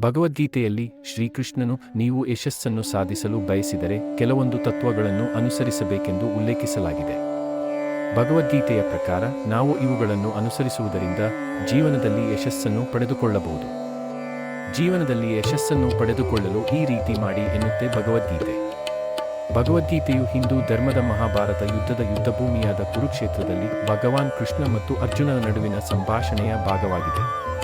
ಭಗವದ್ಗೀತೆಯಲ್ಲಿ ಶ್ರೀಕೃಷ್ಣನು ನೀವು ಯಶಸ್ಸನ್ನು ಸಾಧಿಸಲು ಬಯಸಿದರೆ ಕೆಲವೊಂದು ತತ್ವಗಳನ್ನು ಅನುಸರಿಸಬೇಕೆಂದು ಉಲ್ಲೇಖಿಸಲಾಗಿದೆ. ಭಗವದ್ಗೀತೆಯ ಪ್ರಕಾರ ನಾವು ಇವುಗಳನ್ನು ಅನುಸರಿಸುವುದರಿಂದ ಜೀವನದಲ್ಲಿ ಯಶಸ್ಸನ್ನು ಪಡೆದುಕೊಳ್ಳಬಹುದು. ಜೀವನದಲ್ಲಿ ಯಶಸ್ಸನ್ನು ಪಡೆದುಕೊಳ್ಳಲು ಈ ರೀತಿ ಮಾಡಿ ಎನ್ನುತ್ತೆ ಭಗವದ್ಗೀತೆ. ಭಗವದ್ಗೀತೆಯು ಹಿಂದೂ ಧರ್ಮದ ಮಹಾಭಾರತ ಯುದ್ಧದ ಯುದ್ಧಭೂಮಿಯಾದ ಕುರುಕ್ಷೇತ್ರದಲ್ಲಿ ಭಗವಾನ್ ಕೃಷ್ಣ ಮತ್ತು ಅರ್ಜುನನ ನಡುವಿನ ಸಂಭಾಷಣೆಯ ಭಾಗವಾಗಿದೆ.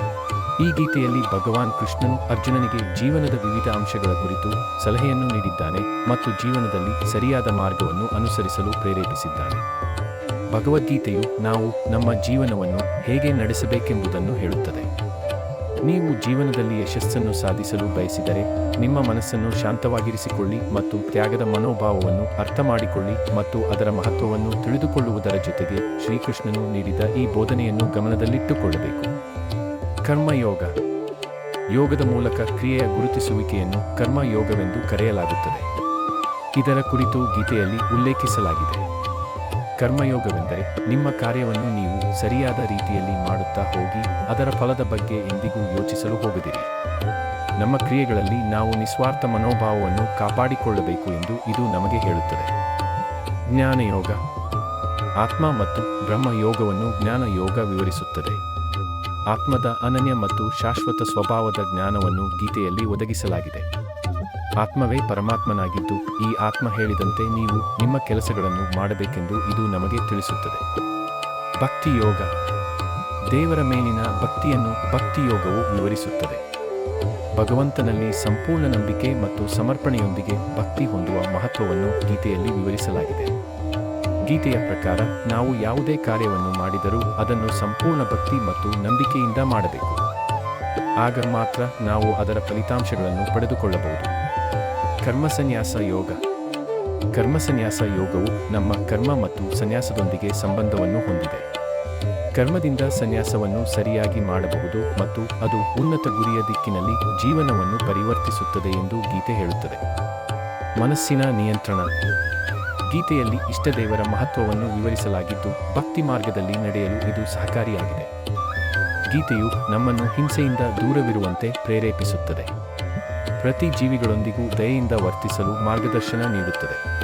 ಈ ಗೀತೆಯಲ್ಲಿ ಭಗವಾನ್ ಕೃಷ್ಣನು ಅರ್ಜುನನಿಗೆ ಜೀವನದ ವಿವಿಧ ಅಂಶಗಳ ಕುರಿತು ಸಲಹೆಯನ್ನು ನೀಡಿದ್ದಾನೆ ಮತ್ತು ಜೀವನದಲ್ಲಿ ಸರಿಯಾದ ಮಾರ್ಗವನ್ನು ಅನುಸರಿಸಲು ಪ್ರೇರೇಪಿಸಿದ್ದಾನೆ. ಭಗವದ್ಗೀತೆಯು ನಾವು ನಮ್ಮ ಜೀವನವನ್ನು ಹೇಗೆ ನಡೆಸಬೇಕೆಂಬುದನ್ನು ಹೇಳುತ್ತದೆ. ನೀವು ಜೀವನದಲ್ಲಿ ಯಶಸ್ಸನ್ನು ಸಾಧಿಸಲು ಬಯಸಿದರೆ ನಿಮ್ಮ ಮನಸ್ಸನ್ನು ಶಾಂತವಾಗಿರಿಸಿಕೊಳ್ಳಿ ಮತ್ತು ತ್ಯಾಗದ ಮನೋಭಾವವನ್ನು ಅರ್ಥ ಮಾಡಿಕೊಳ್ಳಿ ಮತ್ತು ಅದರ ಮಹತ್ವವನ್ನು ತಿಳಿದುಕೊಳ್ಳುವುದರ ಜೊತೆಗೆ ಶ್ರೀಕೃಷ್ಣನು ನೀಡಿದ ಈ ಬೋಧನೆಯನ್ನು ಗಮನದಲ್ಲಿಟ್ಟುಕೊಳ್ಳಬೇಕು. ಕರ್ಮಯೋಗ. ಯೋಗದ ಮೂಲಕ ಕ್ರಿಯೆಯ ಗುರುತಿಸುವಿಕೆಯನ್ನು ಕರ್ಮಯೋಗವೆಂದು ಕರೆಯಲಾಗುತ್ತದೆ. ಇದರ ಕುರಿತು ಗೀತೆಯಲ್ಲಿ ಉಲ್ಲೇಖಿಸಲಾಗಿದೆ. ಕರ್ಮಯೋಗವೆಂದರೆ ನಿಮ್ಮ ಕಾರ್ಯವನ್ನು ನೀವು ಸರಿಯಾದ ರೀತಿಯಲ್ಲಿ ಮಾಡುತ್ತಾ ಹೋಗಿ ಅದರ ಫಲದ ಬಗ್ಗೆ ಎಂದಿಗೂ ಯೋಚಿಸಲು ಹೋಗದಿರಿ. ನಮ್ಮ ಕ್ರಿಯೆಗಳಲ್ಲಿ ನಾವು ನಿಸ್ವಾರ್ಥ ಮನೋಭಾವವನ್ನು ಕಾಪಾಡಿಕೊಳ್ಳಬೇಕು ಎಂದು ಇದು ನಮಗೆ ಹೇಳುತ್ತದೆ. ಜ್ಞಾನಯೋಗ. ಆತ್ಮ ಮತ್ತು ಬ್ರಹ್ಮಯೋಗವನ್ನು ಜ್ಞಾನಯೋಗ ವಿವರಿಸುತ್ತದೆ. ಆತ್ಮದ ಅನನ್ಯ ಮತ್ತು ಶಾಶ್ವತ ಸ್ವಭಾವದ ಜ್ಞಾನವನ್ನು ಗೀತೆಯಲ್ಲಿ ಒದಗಿಸಲಾಗಿದೆ. ಆತ್ಮವೇ ಪರಮಾತ್ಮನಾಗಿದ್ದು, ಈ ಆತ್ಮ ಹೇಳಿದಂತೆ ನೀವು ನಿಮ್ಮ ಕೆಲಸಗಳನ್ನು ಮಾಡಬೇಕೆಂದು ಇದು ನಮಗೆ ತಿಳಿಸುತ್ತದೆ. ಭಕ್ತಿಯೋಗ. ದೇವರ ಮೇಲಿನ ಭಕ್ತಿಯನ್ನು ಭಕ್ತಿಯೋಗವು ವಿವರಿಸುತ್ತದೆ. ಭಗವಂತನಲ್ಲಿ ಸಂಪೂರ್ಣ ನಂಬಿಕೆ ಮತ್ತು ಸಮರ್ಪಣೆಯೊಂದಿಗೆ ಭಕ್ತಿ ಹೊಂದುವ ಮಹತ್ವವನ್ನು ಗೀತೆಯಲ್ಲಿ ವಿವರಿಸಲಾಗಿದೆ. ಗೀತೆಯ ಪ್ರಕಾರ ನಾವು ಯಾವುದೇ ಕಾರ್ಯವನ್ನು ಮಾಡಿದರೂ ಅದನ್ನು ಸಂಪೂರ್ಣ ಭಕ್ತಿ ಮತ್ತು ನಂಬಿಕೆಯಿಂದ ಮಾಡಬೇಕು. ಆಗ ಮಾತ್ರ ನಾವು ಅದರ ಫಲಿತಾಂಶಗಳನ್ನು ಪಡೆದುಕೊಳ್ಳಬಹುದು. ಕರ್ಮಸನ್ಯಾಸ ಯೋಗ. ಕರ್ಮಸನ್ಯಾಸ ಯೋಗವು ನಮ್ಮ ಕರ್ಮ ಮತ್ತು ಸನ್ಯಾಸದೊಂದಿಗೆ ಸಂಬಂಧವನ್ನು ಹೊಂದಿದೆ. ಕರ್ಮದಿಂದ ಸನ್ಯಾಸವನ್ನು ಸರಿಯಾಗಿ ಮಾಡಬಹುದು ಮತ್ತು ಅದು ಉನ್ನತ ಗುರಿಯ ದಿಕ್ಕಿನಲ್ಲಿ ಜೀವನವನ್ನು ಪರಿವರ್ತಿಸುತ್ತದೆ ಎಂದು ಗೀತೆ ಹೇಳುತ್ತದೆ. ಮನಸ್ಸಿನ ನಿಯಂತ್ರಣ. ಗೀತೆಯಲ್ಲಿ ಇಷ್ಟದೇವರ ಮಹತ್ವವನ್ನು ವಿವರಿಸಲಾಗಿದ್ದು ಭಕ್ತಿ ಮಾರ್ಗದಲ್ಲಿ ನಡೆಯಲು ಇದು ಸಹಕಾರಿಯಾಗಿದೆ. ಗೀತೆಯು ನಮ್ಮನ್ನು ಹಿಂಸೆಯಿಂದ ದೂರವಿರುವಂತೆ ಪ್ರೇರೇಪಿಸುತ್ತದೆ. ಪ್ರತಿ ಜೀವಿಗಳೊಂದಿಗೂ ದಯೆಯಿಂದ ವರ್ತಿಸಲು ಮಾರ್ಗದರ್ಶನ ನೀಡುತ್ತದೆ.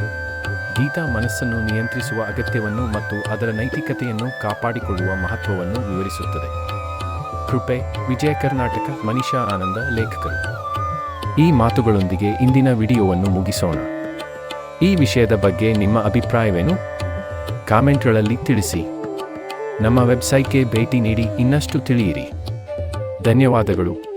ಗೀತಾ ಮನಸ್ಸನ್ನು ನಿಯಂತ್ರಿಸುವ ಅಗತ್ಯವನ್ನು ಮತ್ತು ಅದರ ನೈತಿಕತೆಯನ್ನು ಕಾಪಾಡಿಕೊಳ್ಳುವ ಮಹತ್ವವನ್ನು ವಿವರಿಸುತ್ತದೆ. ಕೃಪೆ, ವಿಜಯ ಕರ್ನಾಟಕ, ಮನಿಷಾ ಆನಂದ ಲೇಖಕರು. ಈ ಮಾತುಗಳೊಂದಿಗೆ ಇಂದಿನ ವಿಡಿಯೋವನ್ನು ಮುಗಿಸೋಣ. ಈ ವಿಷಯದ ಬಗ್ಗೆ ನಿಮ್ಮ ಅಭಿಪ್ರಾಯವೇನು? ಕಾಮೆಂಟ್ಗಳಲ್ಲಿ ತಿಳಿಸಿ. ನಮ್ಮ ವೆಬ್ಸೈಟ್ಗೆ ಭೇಟಿ ನೀಡಿ ಇನ್ನಷ್ಟು ತಿಳಿಯಿರಿ. ಧನ್ಯವಾದಗಳು.